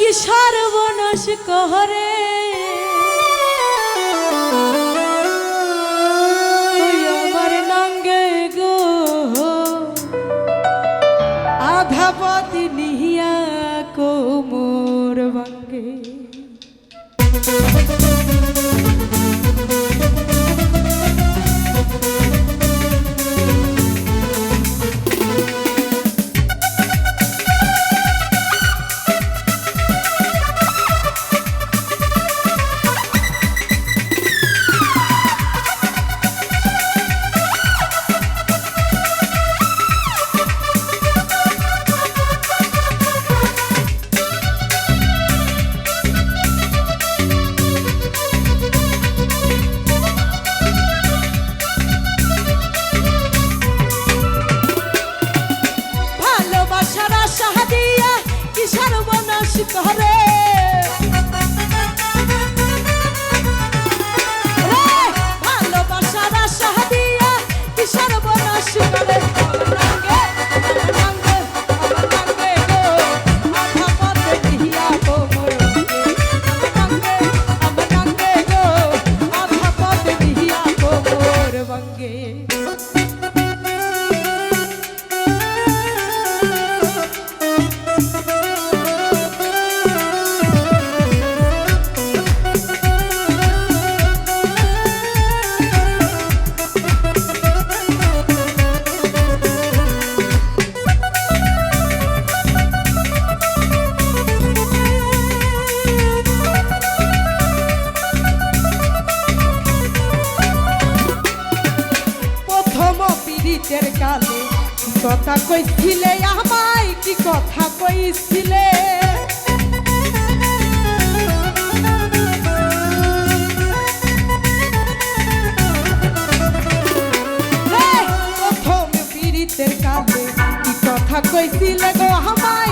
কি সর্বনাশ করে? হবে। কথা কইছিলে আমাই কি কথা কইছিলে? প্রথম পীড়িতের কাছে কি কথা কইছিলে গো আমায়?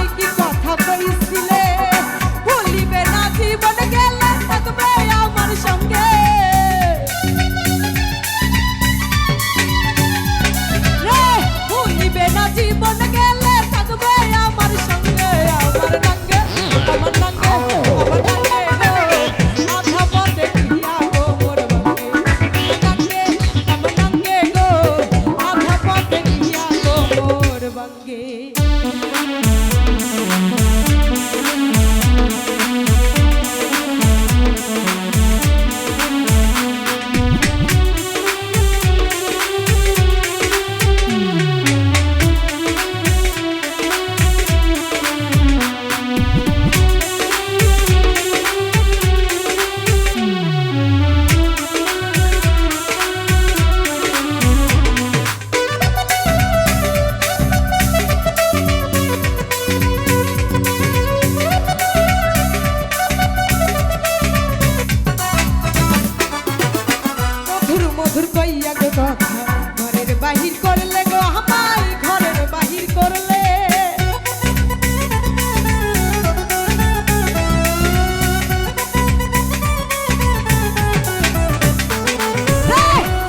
বাহির করলে গো আমার ঘরের বাহির করলে।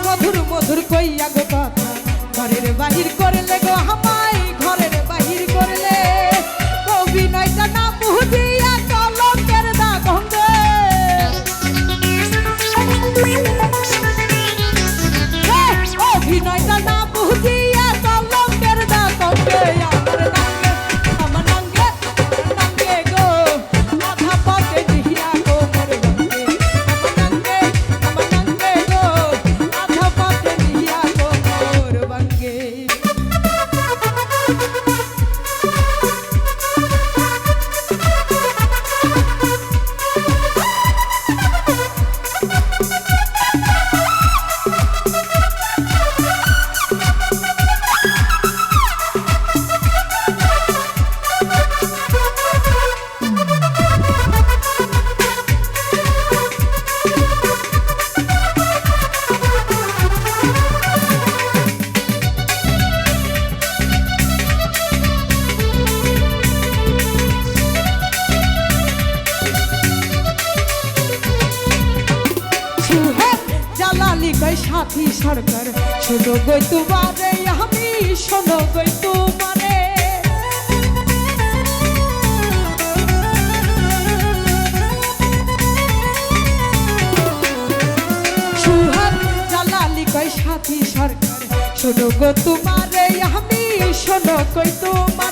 মধুর মধুর কইয়া গো কথা ঘরের বাহির তাই সাথী সরকার ছোট গই তোমারে, আমি শোনো গই তোমারে। সুহার জালালি কয় সাথী সরকার, শোনো গো তোমারে, আমি শোনো কই তোমার।